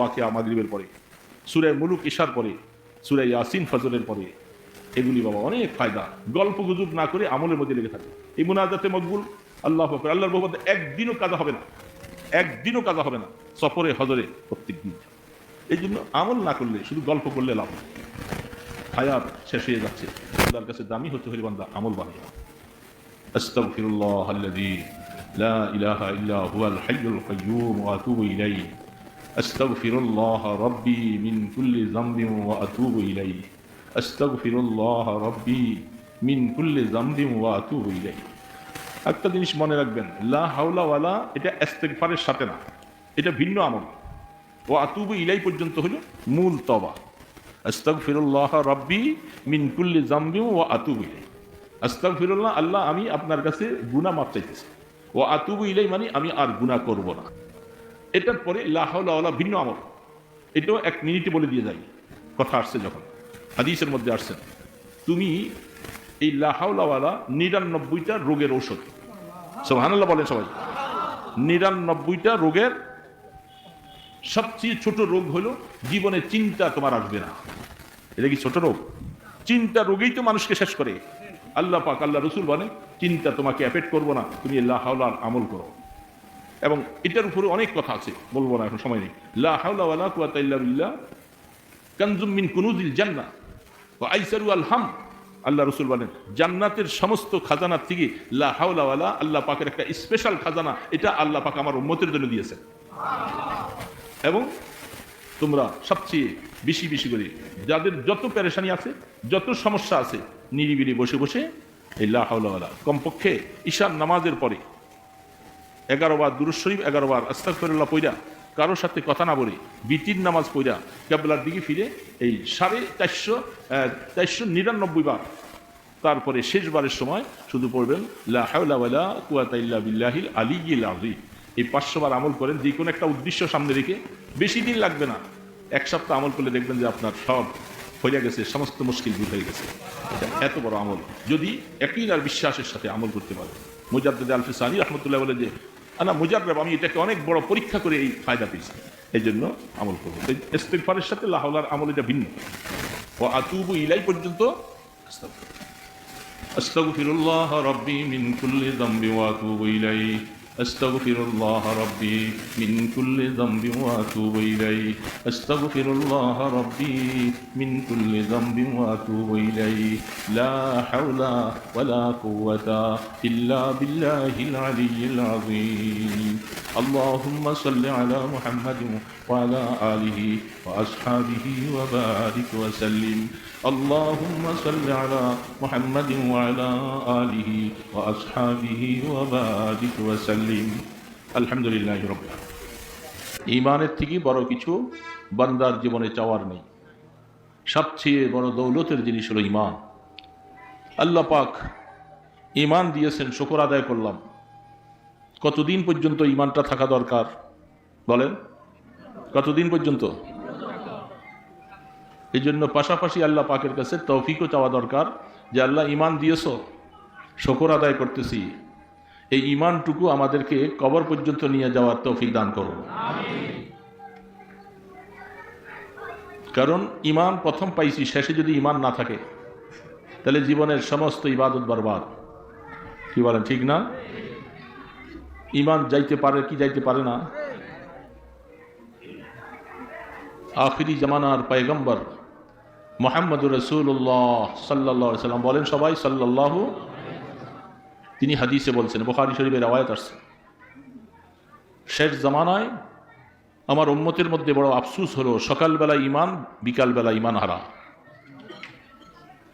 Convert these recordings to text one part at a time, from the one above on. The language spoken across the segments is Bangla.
ওয়াকিয়া মাগরিবের পরে সুরে মুলুক ইশার পরে সুরে ইয়াসিন ফজরের পরে এগুলি বাবা অনেক ফায়দা গল্প গুজব না করে আমলের মধ্যে লেগে থাকে এই মুনাজাতে মকবুল আল্লাহ আকবার, আল্লাহর বহুমত একদিনও কাজা হবে না একদিনও কাজা হবে না সফরে হজরে প্রত্যেক দিন এই জন্য আমল না করলে শুধু গল্প করলে লাভ নেই। হায়াত শেষ হয়ে যাচ্ছে আল্লাহর কাছে দামি হতে হলে বান্দা আমল বানিয়ে أستغفر الله الذي لا إله إلا هو الحي القيوم وأتوب إليه أستغفر الله ربي من كل ذنب وأتوب إليه أستغفر الله ربي من كل ذنب وأتوب إليه একটা জিনিস মনে রাখবেন লা হাওলা ওয়ালা এটা ইস্তেগফারের সাথে না এটা ভিন্ন আমল ও আতুবু ইলাই পর্যন্ত হলো মূল তবা আস্তাগফিরুল্লাহ রাব্বি মিন কুল্লি জামবি ও আতুবু ইলাই আস্তাগফিরুল্লাহ আল্লাহ আমি আপনার কাছে গুনাহ মাফ চাইতেছি ও আতুবু ইলাই মানে আমি আর গুনাহ করব না এটার পরে লাহাউলা ভিন্ন আমল। এটাও এক মিনিটে বলে দিয়ে যাই কথা আসছে যখন। হাদিসের মধ্যে আসছেন তুমি এই লাহাওলাওয়ালা নিরানব্বইটা রোগের ঔষধ। সোহানাল্লাহ বলেন সবাই। নিরানব্বইটা রোগের সবচেয়ে ছোট রোগ হলো জীবনে চিন্তা তোমার আসবে না। এটা কি ছোট রোগ? চিন্তা রোগেই তো মানুষকে শেষ করে। আল্লাহ পাক, আল্লাহ রসুল বলেন, চিন্তা তোমাকে অ্যাফেক্ট করব না। তুমি লাহাওলার আমল করো। এবং এটার উপরে অনেক কথা আছে, বলব না এখন, সময় নেই। লাহাওলা কুয়াতা ইল্লা বিল্লাহ, কানজুম মিন কুনুজিল জান্নাহ ও আইসারু আল হাম। আল্লাহ রসুল বলেন, জান্নাতের সমস্ত খাজানার থেকে লা হাওলা আল্লাহ পাকের একটা স্পেশাল খাজানা, এটা আল্লাহ পাক আমার উম্মতের জন্য দিয়েছেন। এবং তোমরা সবচেয়ে বেশি বেশি করে যাদের যত পেরেশানি আছে, যত সমস্যা আছে, নিরিবিলি বসে বসে এই লা হাওলা কমপক্ষে ঈশান নামাজের পরে এগারো বার দুরুজ শরীফ, এগারো বার আস্তাগফিরুল্লাহ পইরা, কারোর সাথে কথা না বলে বিতির নামাজ পইরা কেবলার দিকে ফিরে এই সাড়ে চারশো চারশো নিরানব্বই বার। তারপরে শেষবারের সময় শুধু পড়বেন, লা হাওলা ওয়ালা কুওয়াতা ইল্লা বিল্লাহিল এই পাঁচশো বার আমল করেন, যে কোনো একটা উদ্দেশ্য সামনে রেখে বেশি দিন লাগবে না। এক সপ্তাহ আমল করলে দেখবেন যে আপনার সব হয়ে গেছে, সমস্ত মুশকিল দূর হয়ে গেছে। এটা এত বড় আমল। যদি একই আর বিশ্বাসের সাথে আমল করতে পারে মুজাদ্দিদ আলফি সানি রহমতুল্লাহ বলে যে না মুজারব আমি এটাকে অনেক বড় পরীক্ষা করে এই ফায়দা পেয়েছি। এই জন্য আমল করব। ইস্তেকফারের সাথে লাহলার আমল এটা ভিন্ন। ও আতুবু ইলাই পর্যন্ত আস্তাগফিরুল্লাহ রব্বি মিন কুল্লি যামবি ওয়া আতুবু ইলাইহি। أستغفر الله ربي من كل ذنب وأتوب إليه. أستغفر الله ربي من كل ذنب وأتوب إليه. لا حول ولا قوة إلا بالله العلي العظيم. اللهم صل على محمد وعلى آله وأصحابه وبارك وسلم. اللهم صل على محمد وعلى آله وأصحابه وبارك وسلم الحمد لله رب العالمين ইমানের থেকে বড় কিছু বান্দার জীবনে চাওয়ার নেই সবচেয়ে বড় দৌলতের জিনিস হলো ইমান আল্লাহ পাক ইমান দিয়েছেন শুকর আদায় করলাম কতদিন পর্যন্ত ইমানটা থাকা দরকার বলেন কতদিন পর্যন্ত এই জন্য পাশাপাশি আল্লাহ পাকের কাছে তৌফিকও চাওয়া দরকার যে আল্লাহ ইমান দিয়েছ, শকর আদায় করতেছি। এই ইমানটুকু আমাদেরকে কবর পর্যন্ত নিয়ে যাওয়ার তৌফিক দান করো কারণ ইমান প্রথম পাইছি, শেষে যদি ইমান না থাকে, তাহলে জীবনের সমস্ত ইবাদত বরবাদ। কি বলেন, ঠিক না? ইমান যাইতে পারে কি যাইতে পারে না? আখিরি জামানার পয়গম্বর মোহাম্মদুর রসুল্লাহ সাল্লাহ সাল্লাম বলেন সবাই সাল্লাহ তিনি হাদিসে বলছেন, বোখারি শরীফের আওয়ায়ত আসছে। শেষ জামানায় আমার উম্মতের মধ্যে বড় আফসুস হলো, সকালবেলা ইমান বিকালবেলা ইমান হারা।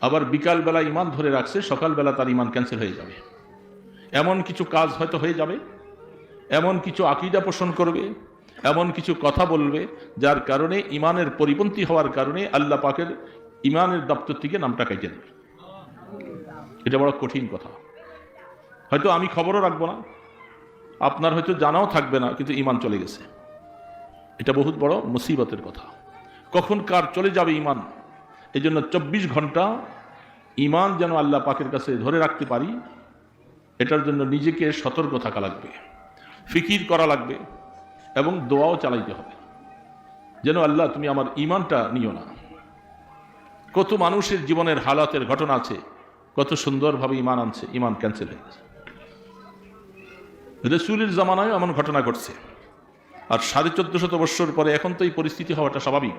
আবার বিকালবেলা ইমান ধরে রাখছে, সকালবেলা তার ইমান ক্যান্সেল হয়ে যাবে। এমন কিছু কাজ হয়তো হয়ে যাবে, এমন কিছু আকিদা পোষণ করবে এমন কিছু কথা বলবে যার কারণে ইমানের পরিপন্থী হওয়ার কারণে আল্লাহ পাকের ইমানের দপ্তর থেকে নামটা কেটে দেবে। এটা বড় কঠিন কথা। হয়তো আমি খবরও রাখব না। আপনার হয়তো জানাও থাকবে না, কিন্তু ইমান চলে গেছে। এটা বহুত বড় মুসিবতের কথা। কখন কার চলে যাবে ইমান এই জন্য চব্বিশ ঘণ্টা ইমান যেন আল্লাহ পাকের কাছে ধরে রাখতে পারি, এটার জন্য নিজেকে সতর্ক থাকা লাগবে। ফিকির করা লাগবে। এবং দোয়াও চালাইতে হবে। যেন আল্লাহ তুমি আমার ইমানটা নিও না। কত মানুষের জীবনের হালাতের ঘটনা আছে, কত সুন্দরভাবে ইমান আনছে ইমান ক্যান্সেল হয়ে গেছে। রসুলের জামানায় এমন ঘটনা ঘটছে। আর সাড়ে চোদ্দ শত বৎসর পরে এখন তো এই পরিস্থিতি হওয়াটা স্বাভাবিক।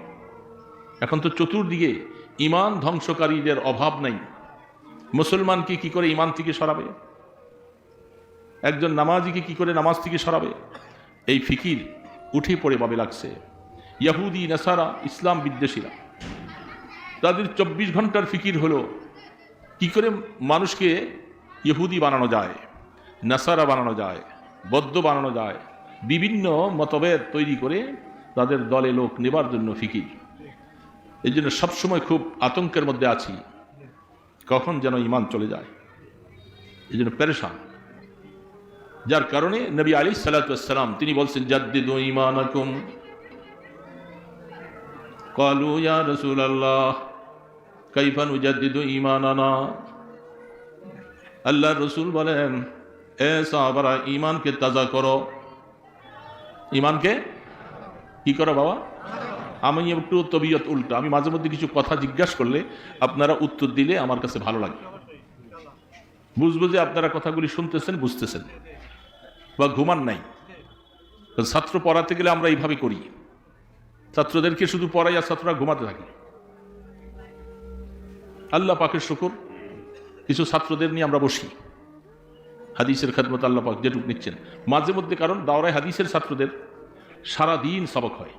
এখন তো চতুর্দিকে ইমান ধ্বংসকারীদের অভাব নেই। মুসলমানকে কি করে ইমান থেকে সরাবে? একজন নামাজিকে কি করে নামাজ থেকে সরাবে? এই ফিকির উঠে পড়ে বাবে লাগছে। ইয়াহুদি, নাসারা, ইসলাম বিদ্বেষীরা। তাদের চব্বিশ ঘণ্টার ফিকির হলো, কি করে মানুষকে ইহুদি বানানো যায়, নাসারা বানানো যায়, বদ্ধ বানানো যায়, বিভিন্ন মতভেদ তৈরি করে তাদের দলে লোক নেবার জন্য ফিকির। এই জন্য সবসময় খুব আতঙ্কের মধ্যে আছি। কখন যেন ইমান চলে যায়। এই জন্য পেরেশান। যার কারণে নবী আলী সালাতাম তিনি বলছেন, জাদ্দিদু ইমানাকুম কালু ইয়া রসুল আল্লাহ কাইফান ইমানানা আল্লাহ রসুল বলেন, এ সাহাবারা ইমানকে তাজা করো। ইমানকে কি করো বাবা? আমি একটু তবিয়ত উল্টো, আমি মাঝে মধ্যে কিছু কথা জিজ্ঞাসা করলে আপনারা উত্তর দিলে আমার কাছে ভালো লাগে। বুঝব যে আপনারা কথাগুলি শুনতেছেন, বুঝতেছেন। ঘুমান নাই। ছাত্র পড়াতে গেলে আমরা এইভাবে করি। ছাত্রদেরকে শুধু পড়াই আর ছাত্ররা ঘুমাতে থাকে। আল্লাহ পাকের শুকুর। কিছু ছাত্রদের নিয়ে আমরা বসি। হাদিসের খেদমত আল্লাহ পাক যেটুক নিচ্ছেন। মাঝে মধ্যে কারণ দাওরায় হাদিসের ছাত্রদের সারা দিন সবক হয়।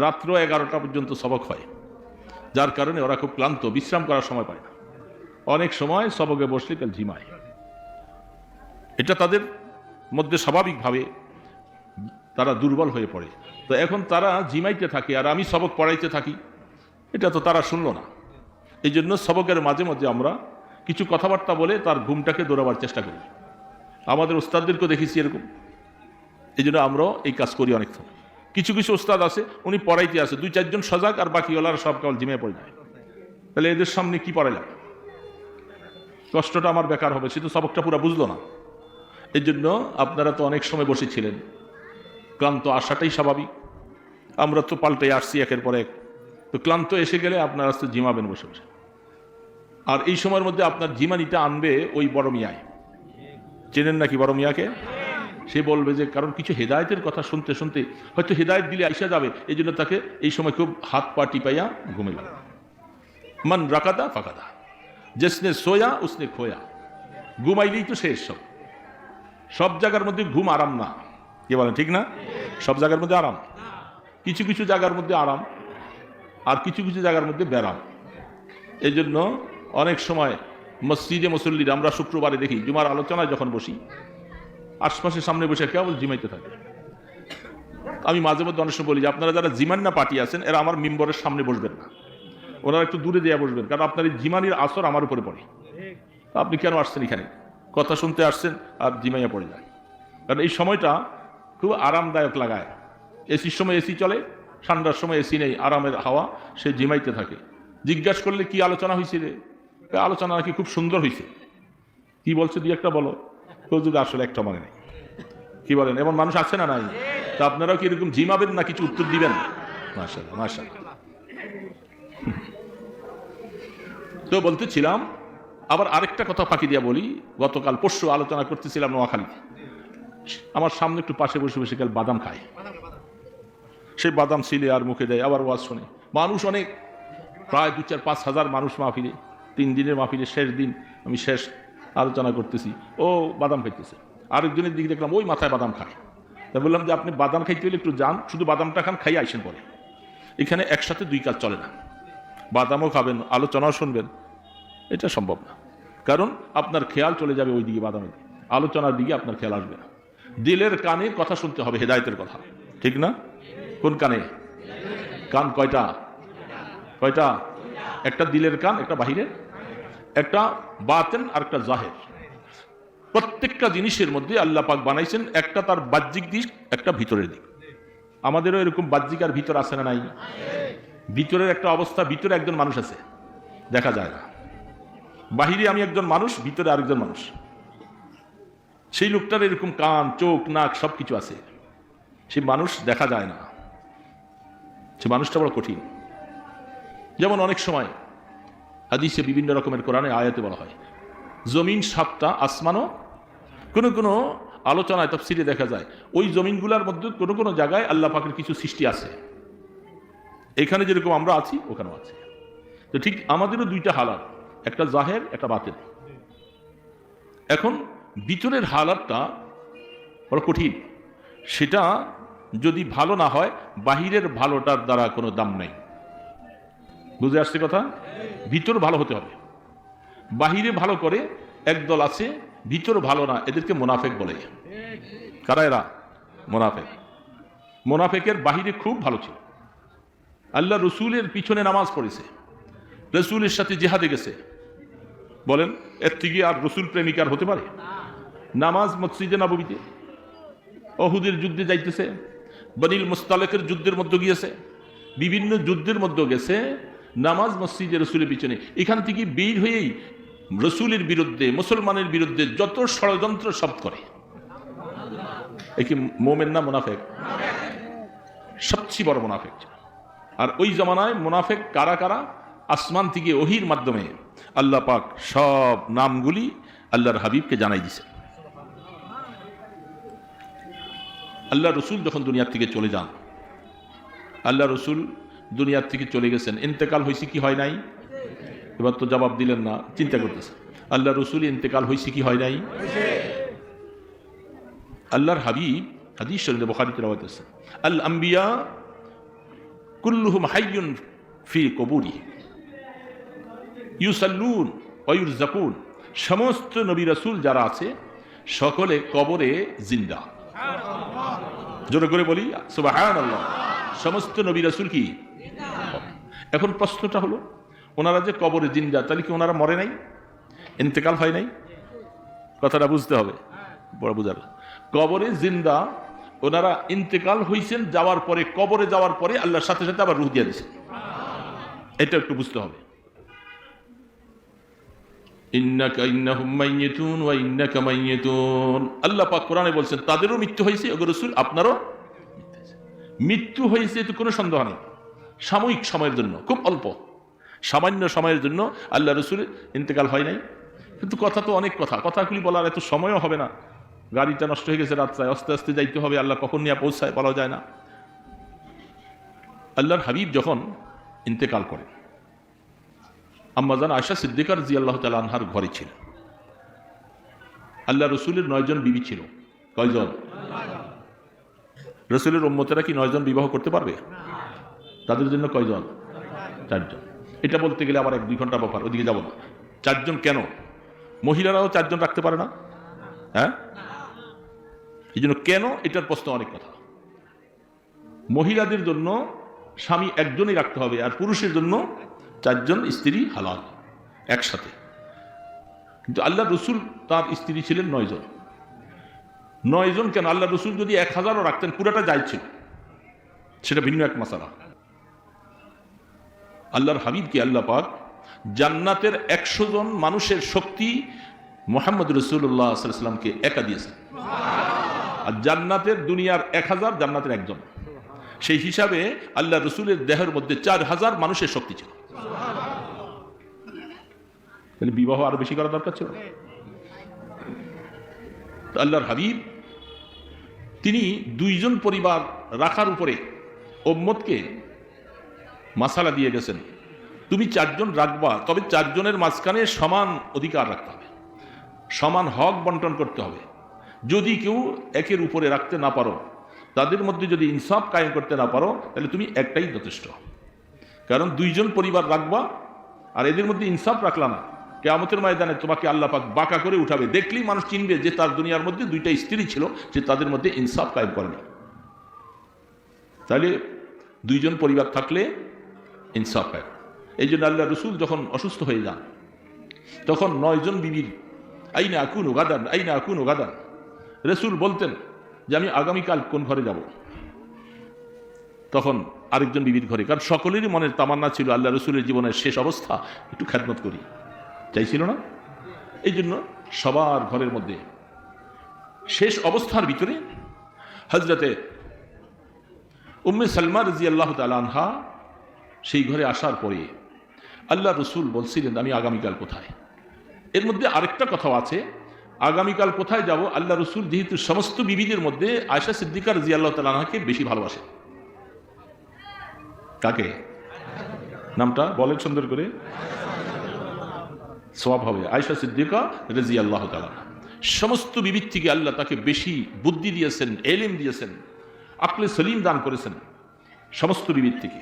রাত্র এগারোটা পর্যন্ত সবক হয়। যার কারণে ওরা খুব ক্লান্ত, বিশ্রাম করার সময় পায় না। অনেক সময় সবকে বসলে কাল ঝিমায়। এটা তাদের মধ্যে স্বাভাবিকভাবে তারা দুর্বল হয়ে পড়ে। তো এখন তারা জিমাইতে থাকে আর আমি সবক পড়াইতে থাকি। এটা তো তারা শুনল না। এই জন্য সবকের মাঝে মধ্যে আমরা কিছু কথাবার্তা বলে তার ঘুমটাকে দৌড়াবার চেষ্টা করি। আমাদের ওস্তাদদেরকেও দেখেছি এরকম। এই জন্য আমরাও এই কাজ করি অনেক সময় কিছু কিছু ওস্তাদ আছে, উনি পড়াইতে আসে। দুই চারজন সজাগ আর বাকিওয়ালার সব কেবল জিমে পড়ে যায়। তাহলে এদের সামনে কি পড়া যাবে কষ্টটা আমার বেকার হবে, সে তো সবকটা পুরো বুঝলো না। এই জন্য আপনারা তো অনেক সময় বসেছিলেন। ক্লান্ত আসাটাই স্বাভাবিক। আমরা তো পাল্টে আসছি একের পর এক। তো ক্লান্ত এসে গেলে আপনার আস্তে জিমাবেন বসে বসে। আর এই সময়ের মধ্যে আপনার জিমানিটা আনবে ওই বড় মিয়ায় চেনেন নাকি বড় মিয়াকে? সে বলবে যে, কারণ কিছু হেদায়তের কথা শুনতে শুনতে হয়তো হেদায়ত দিলে আইসা যাবে। এই জন্য তাকে এই সময় খুব হাত পা টিপাইয়া ঘুমে গেল। মান রাকাদা ফাকাদা। জেসনে সোয়া, উসনে খোয়া। ঘুমাইলেই তো শেষ সব। সব জায়গার মধ্যে ঘুম আরাম না। কি বলেন, ঠিক না? সব জায়গার মধ্যে আরাম। কিছু কিছু জায়গার মধ্যে আরাম, আর কিছু কিছু জায়গার মধ্যে ব্যারাম। এই জন্য অনেক সময় মসজিদে মুসল্লির, আমরা শুক্রবারে দেখি, জুমার আলোচনায় যখন বসি, আশপাশের সামনে বসে কেবল জিমাইতে থাকে। আমি মাঝে মধ্যে অনেক সময় বলি যে, আপনারা যারা জিমান না পার্টি আছেন, এরা আমার মেম্বরের সামনে বসবেন না। ওনারা একটু দূরে দেওয়া বসবেন, কারণ আপনার এই জিমানির আসর আমার উপরে পড়ে। আপনি কেন আসছেন এখানে? কথা শুনতে আসছেন আর জিমাইয়া পড়ে যায়। কারণ এই সময়টা খুব আরামদায়ক লাগায়। এসির সময় এসি চলে, ঠান্ডার সময় এসি নেই, আরামের হাওয়া, সে জিমাইতে থাকে। জিজ্ঞাসা করলে কি আলোচনা হয়েছে রে? আলোচনা নাকি খুব সুন্দর হয়েছে কি বলছে দুই একটা বলো। কেউ যদি আসলে একটা মানে নেই। কি বলেন, এমন মানুষ আছে না নাই? তা আপনারাও কি এরকম জিমাবেন না কিছু উত্তর দিবেন? মাশাল মাশাল তো বলতেছিলাম আবার আরেকটা কথা ফাঁকি দিয়া বলি, গতকাল পরশু আলোচনা করতেছিলাম নোয়াখালীতে। আমার সামনে একটু পাশে বসে বসে গেল, বাদাম খায়। সে বাদাম ছিলে আর মুখে দেয়, আবার ওয়াজ শোনে। মানুষ অনেক, প্রায় দু চার পাঁচ হাজার মানুষ মাহফিলে, তিন দিনের মাহফিলে শেষ দিন আমি শেষ আলোচনা করতেছি। ও বাদাম খাইতেছে। আরেকজনের দিকে দেখলাম, ওই মাথায় বাদাম খায়। তা বললাম যে, আপনি বাদাম খাইতে হলে একটু যান, শুধু বাদামটা খান, খাইয়ে আইসেন পরে। এখানে একসাথে দুই কাজ চলে না। বাদামও খাবেন, আলোচনাও শুনবেন। এটা সম্ভব না। কারণ আপনার খেয়াল চলে যাবে ওই দিকে বাদামের দিকে আলোচনার দিকে আপনার খেয়াল আসবে না। দিলের কানে কথা শুনতে হবে, হেদায়তের কথা। ঠিক না? কোন কানে? কান কয়টা? কয়টা? একটা দিলের কান, একটা বাহিরের। একটা বাতেন আর একটা জাহের। প্রত্যেকটা জিনিসের মধ্যে আল্লাহ পাক বানাইছেন একটা তার বাহ্যিক দিক, একটা ভিতরের দিক। আমাদেরও এরকম বাহ্যিক আর ভিতর আছে না নাই? ভিতরের একটা অবস্থা, ভিতরে একজন মানুষ আছে। দেখা যায় না। বাহিরে আমি একজন মানুষ, ভিতরে আরেকজন মানুষ। সেই লোকটার এরকম কান, চোখ, নাক সব কিছু আছে। সে মানুষ দেখা যায় না। সে মানুষটা বড় কঠিন। যেমন অনেক সময় হাদিসে বিভিন্ন রকমের কোরআনে আয়াতে বলা হয়, জমিন সাপটা আসমানও কোনো কোনো আলোচনায় তফসিলে দেখা যায়, ওই জমিনগুলোর মধ্যে কোনো কোনো জায়গায় আল্লাহ পাকের কিছু সৃষ্টি আছে। এখানে যেরকম আমরা আছি, ওখানেও আছে। তো ঠিক আমাদেরও দুইটা হালাত। একটা জাহের, একটা বাতেন এখন ভিতরের হালাতটা বড় কঠিন। সেটা যদি ভালো না হয়, বাহিরের ভালোটার দ্বারা কোনো দাম নেই। বুঝে আসছে কথা? ভিতর ভালো হতে হবে। বাহিরে ভালো করে একদল আছে, ভিতর ভালো না, এদেরকে মোনাফেক বলে। কারা এরা? মোনাফেক। মোনাফেকের বাহিরে খুব ভালো ছিল। আল্লাহ রসুলের পিছনে নামাজ পড়েছে। রসুলের সাথে জেহাদে গেছে। বলেন এর থেকে আর রসুল প্রেমিকার হতে পারে? নামাজ মসজিদে নবমীতে অহুদের যুদ্ধে যাইতেছে, বনিল মুস্তালেকের যুদ্ধের মধ্যে গিয়েছে, বিভিন্ন যুদ্ধের মধ্যে গেছে, নামাজ মসজিদে রসুলের পিছনে। এখান থেকে বের হয়েই রসুলের বিরুদ্ধে, মুসলমানের বিরুদ্ধে যত ষড়যন্ত্র সব করে। এ কি মোমেন না মুনাফেক? সবচেয়ে বড় মুনাফেক। আর ওই জমানায় মুনাফেক কারা কারা? আসমান থেকে ওহির মাধ্যমে আল্লাহ পাক সব নামগুলি আল্লাহর হাবিবকে জানাই দিছে। আল্লাহ রসুল যখন দুনিয়ার থেকে চলে যান, আল্লাহ রসুল দুনিয়ার থেকে চলে গেছেন। ইন্তেকাল হয়েছে কি হয় নাই? এবার তো জবাব দিলেন না, চিন্তা করতেছে আল্লাহ রসুল ইন্তেকাল হয়েছে কি হয় নাই? আল্লাহর হাবিব হাদিস শরীরে বখারিতে রাওয়াত আল আম্বিয়া কুল্লুহুম হাইয়ুন ফি কবুরি ইউসাল্লুন ওয়ুরজাকুন সমস্ত নবী রাসূল যারা আছে, সকলে কবরে জিন্দা। জোরে করে বলি, সুবহানাল্লাহ। সমস্ত নবী রাসূল কি? এখন প্রশ্নটা হলো, ওনারা যে কবরে জিন্দা, তাহলে কি ওনারা মরে নাই? ইন্তেকাল হয় নাই? কথাটা বুঝতে হবে। বড় বুঝার কবরে জিন্দা, ওনারা ইন্তেকাল হয়েছেন যাওয়ার পরে, কবরে যাওয়ার পরে আল্লাহর সাথে সাথে আবার রুহ দিয়ে দিয়েছেন। এটা একটু বুঝতে হবে। আল্লাহ পাক কোরআনে বলছেন, তাদেরও মৃত্যু হয়েছে ওগো রাসূল আপনারও মৃত্যু হয়েছে তো কোনো সন্দেহ নেই। সাময়িক সময়ের জন্য, খুব অল্প। সামান্য সময়ের জন্য আল্লাহ রসুলের ইন্তেকাল হয় নাই। কিন্তু কথা তো অনেক কথা, কথাগুলি বলার এত সময়ও হবে না। গাড়িটা নষ্ট হয়ে গেছে রাত্রায় আস্তে আস্তে যাইতে হবে, আল্লাহ কখন নিয়ে পৌঁছায় বলা যায় না। আল্লাহর হাবিব যখন ইন্তেকাল করেন আম্মাজান আয়সা সিদ্দিকার জি আল্লাহ তালা আনহার ঘরে ছিল। আল্লাহ রসুলের নয়জন বিবি ছিল। কয়জন? রসুলের উম্মতেরা কি নয়জন বিবাহ করতে পারবে? তাদের জন্য কয়জন? চারজন। এটা বলতে গেলে আবার এক দুই ঘণ্টা ব্যাপার, ওদিকে যাব না। চারজন কেন? মহিলারাও চারজন রাখতে পারে না? হ্যাঁ? এই জন্য কেন? এটার প্রশ্ন অনেক কথা। মহিলাদের জন্য স্বামী একজনই রাখতে হবে আর পুরুষের জন্য চারজন স্ত্রী হালাল, একসাথে। কিন্তু আল্লাহ রসুল, তার স্ত্রী ছিলেন নয়জন নয়জন কেন? আল্লাহ রসুল যদি এক হাজারও রাখতেন, পুরাটা যাই ছিল। সেটা ভিন্ন এক মশালা আল্লাহর হাবিবকে আল্লাহ পাক জান্নাতের একশো জন মানুষের শক্তি মোহাম্মদ রসুল্লাহ একা দিয়েছেন আর জান্নাতের দুনিয়ার এক হাজার জান্নাতের একজন। সেই হিসাবে আল্লাহ রসুলের দেহের মধ্যে চার হাজার মানুষের শক্তি ছিল। তাহলে বিবাহ আরও বেশি করা দরকার ছিল। আল্লাহর হাবিব, তিনি দুইজন পরিবার রাখার উপরে ওম্মদকে মাসালা দিয়ে গেছেন। তুমি চারজন রাখবা, তবে চারজনের মাঝখানে সমান অধিকার রাখতে হবে। সমান হক বন্টন করতে হবে। যদি কেউ একের উপরে রাখতে না পারো, তাদের মধ্যে যদি ইনসাফ কায়েম করতে না পারো, তাহলে তুমি একটাই যথেষ্ট। কারণ দুইজন পরিবার রাখবা, আর এদের মধ্যে ইনসাফ রাখলা না। কেয়ামতের ময়দানে তোমাকে আল্লাহ পাক বাঁকা করে উঠাবে। দেখলেই মানুষ চিনবে যে তার দুনিয়ার মধ্যে দুইটা স্ত্রী ছিল, যে তাদের মধ্যে ইনসাফ কায়েম করেনি তাহলে দুইজন পরিবার থাকলে ইনসাফ হয়। এই জন্য আল্লাহ রসুল যখন অসুস্থ হয়ে যান, তখন নয়জন বিবির, আইনা আকুন গাদান, আইনা আকুন গাদান? রসুল বলতেন যে, আমি আগামীকাল কোন ঘরে যাব? তখন আরেকজন বিবির ঘরে, কারণ সকলেরই মনের তামান্না ছিল আল্লাহ রসুলের জীবনের শেষ অবস্থা, একটু খ্যাতমত করি। চাইছিল না? এই জন্য সবার ঘরের মধ্যে শেষ অবস্থার ভিতরে হজরতে উম্মে সালমা রাজি আল্লাহ আনহা সেই ঘরে আসার পরে আল্লাহ রসুল বলছিলেন, আমি আগামীকাল কোথায়? এর মধ্যে আরেকটা কথাও আছে, আগামীকাল কোথায় যাব? আল্লাহ রসুল যেহেতু সমস্ত বিবিদের মধ্যে আয়সা সিদ্দিকার আল্লাহ তালাহাকে বেশি ভালোবাসে কাকে? নামটা বলেন সুন্দর করে। সব হবে। আয়সা সিদ্দিকা রেজি আল্লাহ তালা সমস্ত বিবির থেকে আল্লাহ তাকে বেশি বুদ্ধি দিয়েছেন, এলিম দিয়েছেন, আকলে সলিম দান করেছেন সমস্ত বিবির থেকে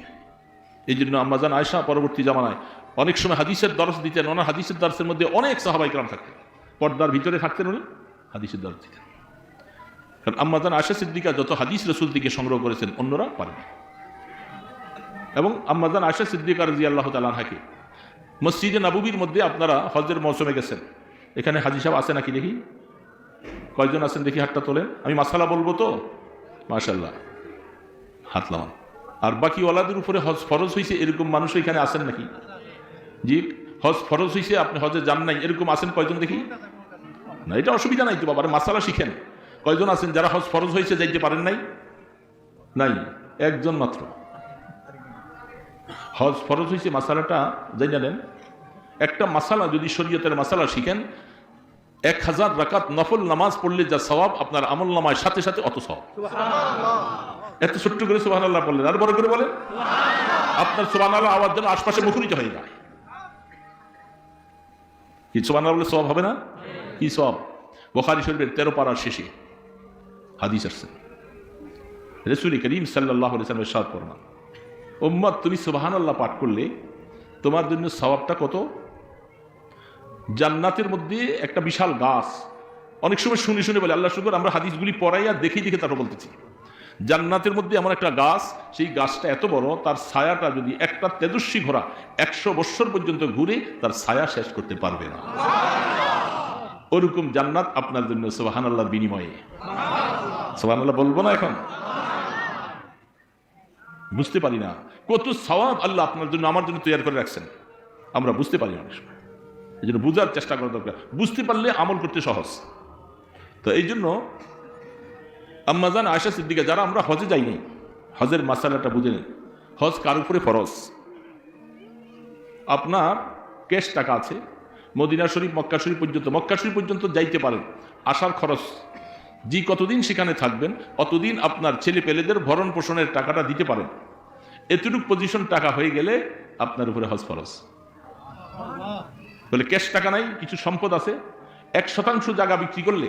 এই জন্য আম্মাজান আয়সা পরবর্তী জামানায় অনেক সময় হাদিসের দরস দিতেন ওনার হাদিসের দর্শের মধ্যে অনেক সাহাবাই কালাম থাকতেন। পর্দার ভিতরে থাকতেন উনি, হাদিসের দরস দিতেন। কারণ আম্মাজান আয়সা সিদ্দিকা যত হাদিস রসুল থেকে সংগ্রহ করেছেন, অন্যরা পারেন এবং আম্মাজান আয়সা সিদ্দিকা রাজি আল্লাহ তালাহাকে মসজিদে নাবুবির মধ্যে আপনারা হজের মৌসুমে গেছেন। এখানে হাজি সাহেব আছে নাকি দেখি? কয়জন আছেন দেখি হাতটা তোলেন। আমি মাসালা বলব তো? মাশাল্লাহ হাত লামান আর বাকি ওলাদের উপরে হজ ফরজ হয়েছে এরকম মানুষ এখানে আছেন নাকি? জি, হজ ফরজ হয়েছে আপনি হজে যান নাই, এরকম আছেন কয়জন দেখি? না, এটা অসুবিধা নাই তো বাবার, মাসালা শিখেন। কয়জন আছেন যারা হজ ফরজ হয়েছে যাইতে পারেন নাই? নাই, একজন মাত্র। হজ ফরজ হয়েছে মাসালাটা যাই জানেন? একটা মাসালা যদি শরীয়তের মাসালা শিখেন এক হাজার রাকাত নফল নামাজ পড়লে যা সওয়াব আপনার আমল নামায় সাথে সাথে অত সওয়াব। এত ছোট্ট করে সুবাহ আল্লাহ বললেন আর বড় করে বলেন? আপনার সুবাহ আল্লাহ আওয়াজ যেন আশপাশে মুখরিত হয়ে যায় কি সুবাহ বলে সব হবে না? কি সব বোখারি শরীফের তেরো পাড়ার শেষে হাদিস আসছেন রসুল করিম সাল্লাহ সাল্লামের সাদ ফরমান ওম্মদ তুমি সুবাহান আল্লাহ পাঠ করলে তোমার জন্য স্বভাবটা কত? জান্নাতের মধ্যে একটা বিশাল গাছ। অনেক সময় শুনে শুনে বলে আল্লাহ শুকর, আমরা হাদিসগুলি পড়াইয়া দেখেই দেখে তারপর বলতেছি। জান্নাতের মধ্যে এমন একটা গাছ, সেই গাছটা এত বড়, তার ছায়াটা যদি একটা তেজস্বী ঘোড়া একশো বৎসর পর্যন্ত ঘুরে, তার ছায়া শেষ করতে পারবে না। ওরকম জান্নাত আপনার জন্য সোহান আল্লাহর বিনিময়ে। সোহান আল্লাহ বলব না এখন? বুঝতে পারি না। কত সওয়াব আল্লাহ আপনার জন্য, আমার জন্য তৈরি করে রাখছেন। আমরা বুঝতে পারি অনেক সময়। এই জন্য বোঝার চেষ্টা করা দরকার। বুঝতে পারলে আমল করতে সহজ। তো এই জন্য আম্মাজান আয়সা সিদ্দিকা, যারা আমরা হজে যাইনি হজের মাসালাটা বুঝে নেন। হজ কার উপরে ফরজ? আপনার ক্যাশ টাকা আছে, মদিনা শরীফ, মক্কা শরীফ পর্যন্ত, মক্কা শরীফ পর্যন্ত যাইতে পারেন। আসার খরচ জি, কতদিন সেখানে থাকবেন, অতদিন আপনার ছেলে পেলেদের ভরণ পোষণের টাকাটা দিতে পারেন। এতটুক পজিশন টাকা হয়ে গেলে আপনার উপরে হজ ফরজ। বলে ক্যাশ টাকা নাই, কিছু সম্পদ আছে? এক শতাংশ জায়গা বিক্রি করলে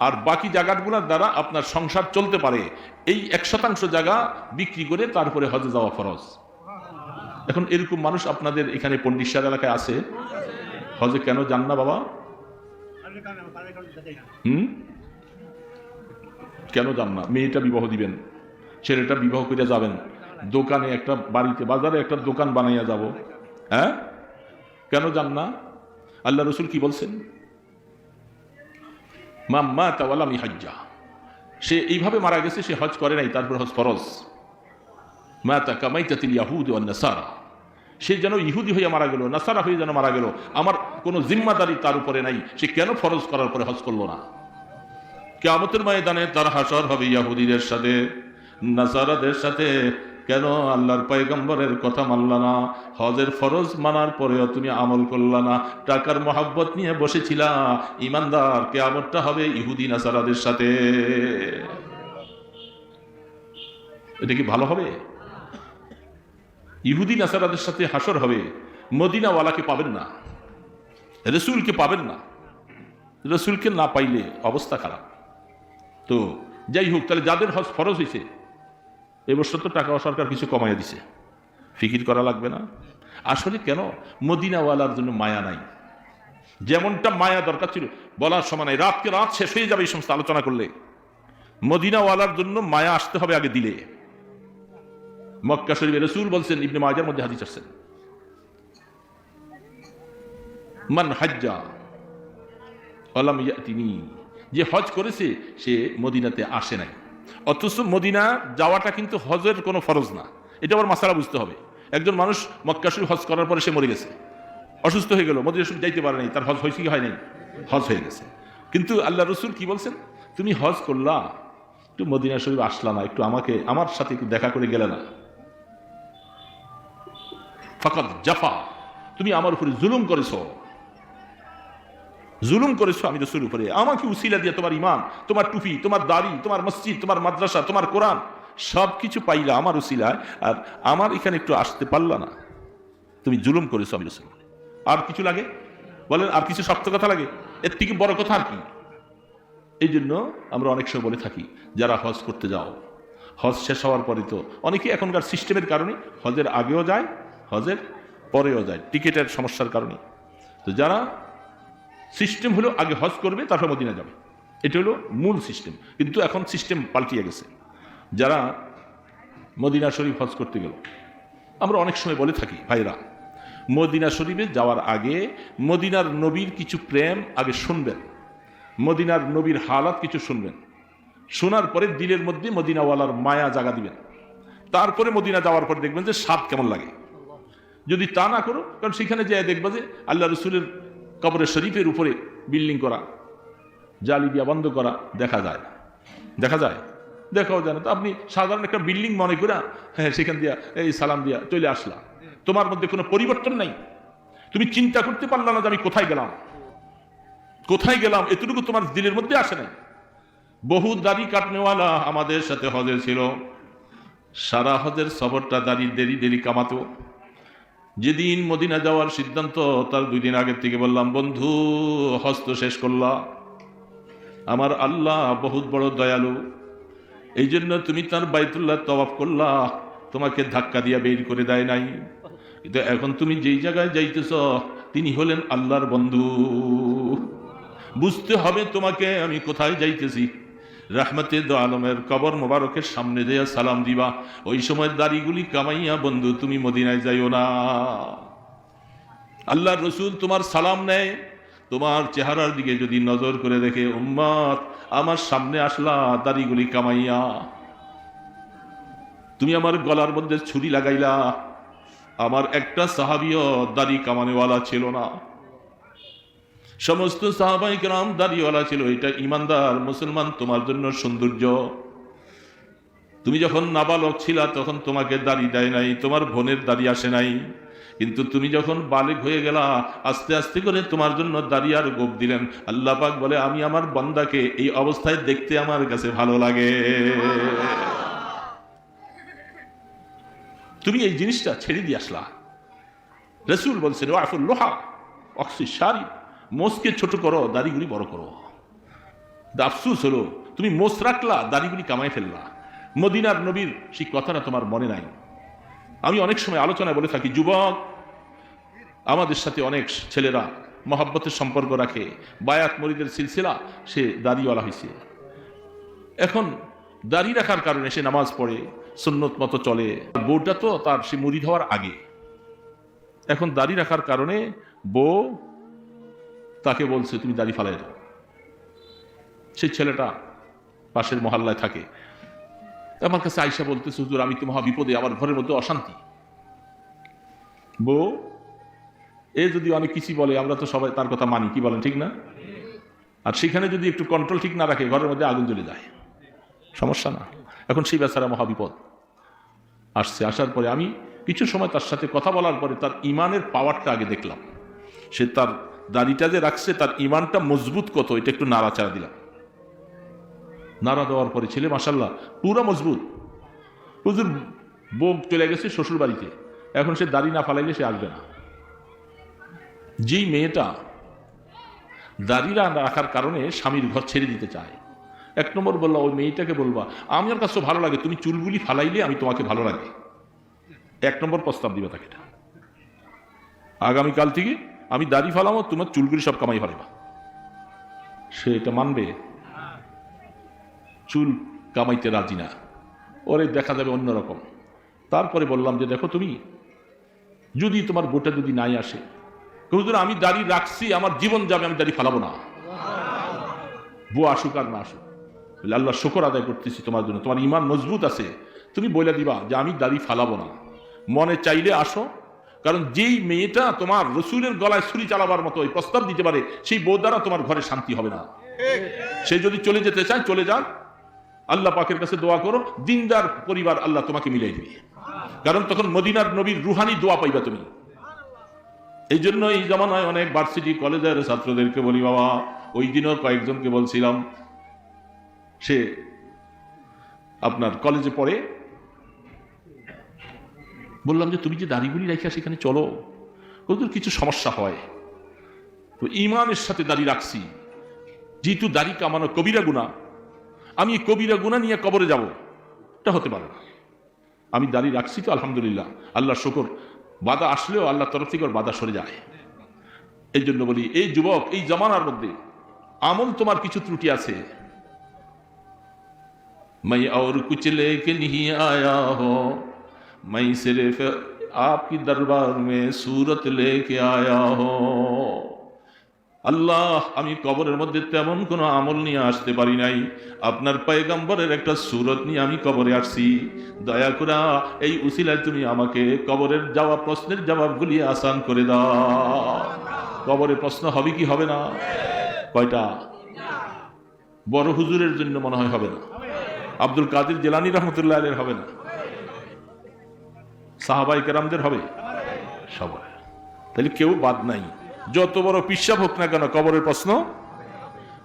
আর বাকি জায়গাগুলোর দ্বারা আপনার সংসার চলতে পারে, এই এক শতাংশ জায়গা বিক্রি করে তারপরে হজে যাওয়া ফরজ। এখন এরকম মানুষ আপনাদের এখানে পন্ডিসার এলাকায় আছে? হজে কেন যান না বাবা? হুম? কেন যান না? মেয়েটা বিবাহ দিবেন, ছেলেটা বিবাহ করে যাবেন। দোকানে একটা বাড়িতে, বাজারে একটা দোকান বানাইয়া যাব। হ্যাঁ? কেন যান না? আল্লাহ রসুল কি বলছেন? মাম্মা তাওয়ালামি হজ্জা। সে এইভাবে মারা গেছে, সে হজ করে নাই, তারপর হজ ফরজ। মা তা কামাইতাতিল ইয়াহুদ নাসারা। সে যেন ইহুদি হইয়া মারা গেল, নাসারা হয়ে যেন মারা গেল, আমার কোনো জিম্মাদারি তার উপরে নাই। সে কেন ফরজ করার পরে হজ করল না? কেমতের ময়দানে তার হাসর হবে ইয়াহুদিদের সাথে, নাসারাদের সাথে। কেন? আল্লাহর পয়গম্বরের কথা মানলা না, হজের ফরজ মানার পরেও তুমি আমল করলা না। টাকার মহাব্বত নিয়ে বসেছিলা। ইমানদার, কেয়ামতটা হবে ইহুদি, নাসারাদের সাথে। এটা কি ভালো হবে? ইহুদি, নাসারাদের সাথে হাসর হবে। মদিনাওয়ালাকে পাবেন না। রসুলকে পাবেন না। রসুলকে না পাইলে অবস্থা খারাপ। তো যাই হোক, তাহলে যাদের হজ ফরজ হয়েছে এবছর তো টাকা সরকার কিছু কমাইয়া দিছে। ফিকির করা লাগবে না। আসলে কেন? মদিনাওয়ালার জন্য মায়া নাই। যেমনটা মায়া দরকার ছিল, বলার সময় নাই। রাতকে রাত শেষ হয়ে যাবে এই সমস্ত আলোচনা করলে। মদিনাওয়ালার জন্য মায়া আসতে হবে আগে দিলে। মক্কা শরীফে রসুল বলছেন, ইবনে মাজার মধ্যে হাদিস আসছেন মান হাজ্জা অলাম তিনি যে হজ করেছে, সে মদিনাতে আসে নাই। অথচ মদিনা যাওয়াটা কিন্তু হজের কোনো ফরজ না। এটা আবার মাসালা বুঝতে হবে। একজন মানুষ মক্কা শরীফ হজ করার পরে সে মরে গেছে। অসুস্থ হয়ে গেল, মদিনা শরীফ যাইতে পারে নাই, তার হজ হয়েছে কি হয় নাই? হজ হয়ে গেছে। কিন্তু আল্লাহ রসুল কি বলছেন? তুমি হজ করলা, একটু মদিনা শরীফ আসলা না, একটু আমাকে, আমার সাথে একটু দেখা করে গেলে না। ফাকাত জাফা, তুমি আমার উপরে জুলুম করেছ। জুলুম করেছ আমি রসুল উপরে। আমাকে উসিলা দিয়ে তোমার ইমান তোমার টুপি, তোমার দাড়ি, তোমার মসজিদ, তোমার মাদ্রাসা, তোমার কোরআন সব কিছু পাইলা আমার উসিলায়, আর আমার এখানে একটু আসতে পারলা না। তুমি জুলুম করেছ আমি রসুল। আর কিছু লাগে? বলেন, আর কিছু শক্ত কথা লাগে? এর থেকে বড় কথা আর কি? এই জন্য আমরা অনেক সময় বলে থাকি, যারা হজ করতে যাও, হজ শেষ হওয়ার পরে তো অনেকে এখনকার সিস্টেমের কারণে হজের আগেও যায়, হজের পরেও যায়, টিকিটের সমস্যার কারণে। তো যারা সিস্টেম হলো আগে হজ করবে, তারপর মদিনা যাবে। এটা হলো মূল সিস্টেম। কিন্তু এখন সিস্টেম পাল্টিয়ে গেছে। যারা মদিনা শরীফ হজ করতে গেল, আমরা অনেক সময় বলে থাকি ভাইরা মদিনা শরীফে যাওয়ার আগে মদিনার নবীর কিছু প্রেম আগে শুনবেন। মদিনার নবীর হালাত কিছু শুনবেন। শোনার পরে দিলের মধ্যে মদিনাওয়ালার মায়া জাগা দিবেন। তারপরে মদিনা যাওয়ার পরে দেখবেন যে স্বাদ কেমন লাগে। যদি তা না করো, কারণ সেখানে যে দেখবা যে আল্লাহ রসুলের কবরের শরীফের উপরে বিল্ডিং করা, জালি দিয়া বন্ধ করা দেখা যায়। দেখা যায়? দেখাও যায় না তো আপনি সাধারণ একটা বিল্ডিং মনে করে হ্যাঁ সেখান দিয়া এই সালাম দিয়া চলে আসলা। তোমার মধ্যে কোনো পরিবর্তন নাই? তুমি চিন্তা করতে পারলা না যে আমি কোথায় গেলাম? কোথায় গেলাম? এতটুকু তোমার দিলের মধ্যে আসে নাই। বহু দাড়ি কাটনেওয়ালা আমাদের সাথে হজে ছিল। সারা হজের সফরটা দাড়ি দেরি দেরি কামাতো। যেদিন মদিনা যাওয়ার সিদ্ধান্ত, তার দুই দিন আগের থেকে বললাম, বন্ধু, হস্ত শেষ করলা। আমার আল্লাহ বহুত বড় দয়ালু। এই জন্য তুমি তার বাইতুল্লাহ তওয়াফ করলা। তোমাকে ধাক্কা দিয়া বের করে দেয় নাই। কিন্তু এখন তুমি যেই জায়গায় যাইতেছ, তিনি হলেন আল্লাহর বন্ধু। বুঝতে হবে তোমাকে, আমি কোথায় যাইতেছি। রাহমাতে দো আলমের কবর মোবারকের সামনে দেয়া সালাম দিবা। ওই সময় দাড়িগুলি কামাইয়া বন্ধু, তুমি মদিনায় যাইও না। আল্লাহ রসুল তোমার সালাম নেয়। তোমার চেহারার দিকে যদি নজর করে দেখে উম্মাদ আমার সামনে আসলা, দাড়িগুলি কামাইয়া। তুমি আমার গলার মধ্যে ছুরি লাগাইলা। আমার একটা সাহাবিও দাড়ি কামানেওয়ালা ছিল না। সমস্ত সাহাবাই গ্রাম দাঁড়িয়েওয়ালা ছিল, এটা ইমানদার, মুসলমান, তোমার জন্য সৌন্দর্য। তুমি যখন নাবালক ছিলা, তখন তোমাকে দাড়ি দেয় নাই, তোমার বোনের দাড়ি আসে নাই। কিন্তু তুমি যখন বালিক হয়ে গেলা, আস্তে আস্তে করে তোমার জন্য দাড়ি আর গোপ দিলেন। আল্লাহ পাক বলে, আমি আমার বন্দাকে এই অবস্থায় দেখতে আমার কাছে ভালো লাগে। তুমি এই জিনিসটা ছেড়ে দিয়ে আসলা। রসুল বলছেন, ওয়াফুল লোহা অক্সি সারি। মোষকে ছোট করো, দাড়িগুলি বড় করো। আফসুস হলো, তুমি মোষ রাখলা, দাড়িগুলি কামাই ফেললা। মদিনার নবীর সেই কথাটা তোমার মনে নাই। আমি অনেক সময় আলোচনায় বলে থাকি, যুবক, আমাদের সাথে অনেক ছেলেরা মহাব্বতের সম্পর্ক রাখে, বায়াত মরিদের সিলসিলা, সে দাড়িওয়ালা হয়েছে এখন দাড়ি রাখার কারণে সে নামাজ পড়ে, সুন্নত মতো চলে। বউটা তো তার, সে মুড়ি হওয়ার আগে। এখন দাড়ি রাখার কারণে বউ তাকে বলছে, তুমি দাড়ি ফালাই দাও। সেই ছেলেটা পাশের মহল্লায় থাকে। আমার কাছে আইসা বলতেছে, হুজুর, আমি তো মহা বিপদে আমার ঘরের মধ্যে অশান্তি। বউ, এ যদি অনেক কিছু বলে, আমরা তো সবাই তার কথা মানি, কি বলেন, ঠিক না? আর সেখানে যদি একটু কন্ট্রোল ঠিক না রাখে, ঘরের মধ্যে আগুন জ্বলে যায়। সমস্যা না। এখন সেই বেচারা মহাবিপদ আসছে। আসার পরে আমি কিছু সময় তার সাথে কথা বলার পরে তার ইমানের পাওয়ারটা আগে দেখলাম। সে তার দাড়িটা যে রাখছে, তার ইমানটা মজবুত কত? এটা একটু নাড়াচাড়া দিলাম। নাড়া দেওয়ার পরে ছেলে মাসাল্লাহ পুরো মজবুত। হুজুর বউ চলে গেছে শ্বশুর বাড়িতে। এখন সে দাড়ি না ফালাইলে সে আসবে না। যেই মেয়েটা দাড়িরা রাখার কারণে স্বামীর ঘর ছেড়ে দিতে চায়, এক নম্বর বললা, ওই মেয়েটাকে বলবা, আমার কাছে ভালো লাগে, তুমি চুলগুলি ফালাইলে আমি তোমাকে ভালো লাগে। এক নম্বর প্রস্তাব দিবে তাকে এটা। আগামীকাল থেকে আমি দাড়ি ফালামো, তোমার চুলগুলি সব কামাই ফেলাবা সে এটা মানবে? চুল কামাইতে রাজি না। ওরে দেখা যাবে অন্যরকম তারপরে বললাম যে, দেখো তুমি, যদি তোমার বোটা যদি নাই আসে, হুজুর, আমি দাড়ি রাখছি, আমার জীবন যাবে, আমি দাড়ি ফালাবো না। বউ আসুক আর না আসুক। আল্লাহ শুকর আদায় করতেছি তোমার জন্য। তোমার ইমান মজবুত আছে। তুমি বলে দিবা যে, আমি দাড়ি ফালাবো না। মনে চাইলে আসো কারণ যেই মেয়েটা তোমার রসুলের গলায় ছুরি চালাবার মতো ওই প্রস্তাব দিতে পারে সেই বউ দ্বারা তোমার ঘরে শান্তি হবে না। সে যদি চলে যেতে চায় চলে যান আল্লাহ পাকের কাছে দোয়া করো দিনদার পরিবার আল্লাহ তোমাকে মিলাই দিবে। কারণ তখন মদিনার নবীর রুহানি দোয়া পাইবা তুমি। এই জন্য এই জামানায় অনেক ভার্সিটি কলেজের ছাত্রদেরকে বলি বাবা ওই দিনও কয়েকজনকে বলছিলাম সে আপনার কলেজে পড়ে বললাম যে তুমি যে দাড়িগুলি রেখে সেখানে চলো ওদের কিছু সমস্যা হয় তো ইমানের সাথে দাড়ি রাখছি যেহেতু দাড়ি কামানো কবিরা গুণা আমি এই কবিরা গুণা নিয়ে কবরে যাব এটা হতে পারে না আমি দাড়ি রাখছি তো আলহামদুলিল্লাহ আল্লাহ শকর বাধা আসলেও আল্লাহ তরফ থেকে ওর বাধা সরে যায় এই জন্য বলি এই যুবক এই জমানার মধ্যে আমল তোমার কিছু ত্রুটি আছে मैं और कुछ लेके नहीं आया हो मैं सिर्फ आपकी दरबार में सूरत लेके आया हो আল্লাহ আমি কবরের মধ্যে তেমন কোনো আমল নিয়ে আসতে পারি নাই আপনার পয়গম্বরের একটা সুরত নিয়ে আমি কবরে আসছি দয়া করে এই উসিলায় তুমি আমাকে কবরের যাওয়া প্রশ্নের জবাবগুলি আসান করে দাও কবরে প্রশ্ন হবে কি হবে না কয়টা বড় হুজুরের জন্য মনে হয় হবে না আব্দুল কাদের জেলানি রহমতুল্লাহ আলের হবে না সাহাবাই কেরামদের হবে? সবাই তাহলে কেউ বাদ নাই। যত বড় পিসাব হোক না কেন কবরের প্রশ্ন?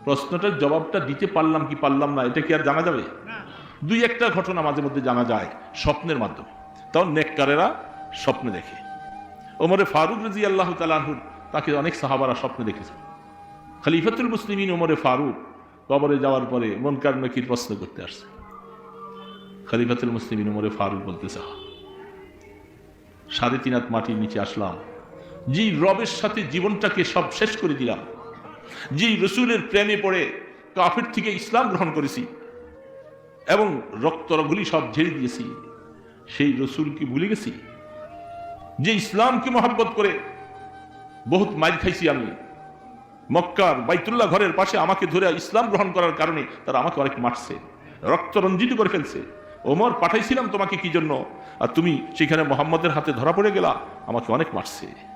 প্রশ্নটার জবাবটা দিতে পারলাম কি পারলাম না এটা কি আর জানা যাবে? দুই একটা ঘটনা মাঝে মধ্যে জানা যায় স্বপ্নের মাধ্যমে। তখন নেককারেরা স্বপ্নে দেখে। ওমরে ফারুক রাজি আল্লাহ তালাহুর তাকে অনেক সাহাবারা স্বপ্নে দেখেছে। খলিফাতুল মুসলিমিন ওমরে ফারুক কবরে যাওয়ার পরে মনকার নকির প্রশ্ন করতে আসছে। খলিফাতুল মুসলিমিন ওমরে ফারুক বলতেছে "হা, সাড়ে তিন হাত মাটির নিচে আসলাম। যেই রবের সাথে জীবনটাকে সব শেষ করে দিলাম। যেই রসুলের প্রেমে পড়ে কাফের থেকে ইসলাম গ্রহণ করেছি এবং রক্তরগুলি সব ঝেড়ে দিয়েছি, সেই রসুলকে ভুলে গেছি। যে ইসলামকে মহাব্বত করে বহুত মাইল খাইছি আমি। মক্কার বাইতুল্লাহ ঘরের পাশে আমাকে ধরে ইসলাম গ্রহণ করার কারণে তারা আমাকে অনেক মারছে রক্ত রঞ্জিত করে ফেলছে। ওমর পাঠাইছিলাম তোমাকে কি জন্য? আর তুমি সেখানে মোহাম্মদের হাতে ধরা পড়ে গেলা, আমাকে অনেক মারছে।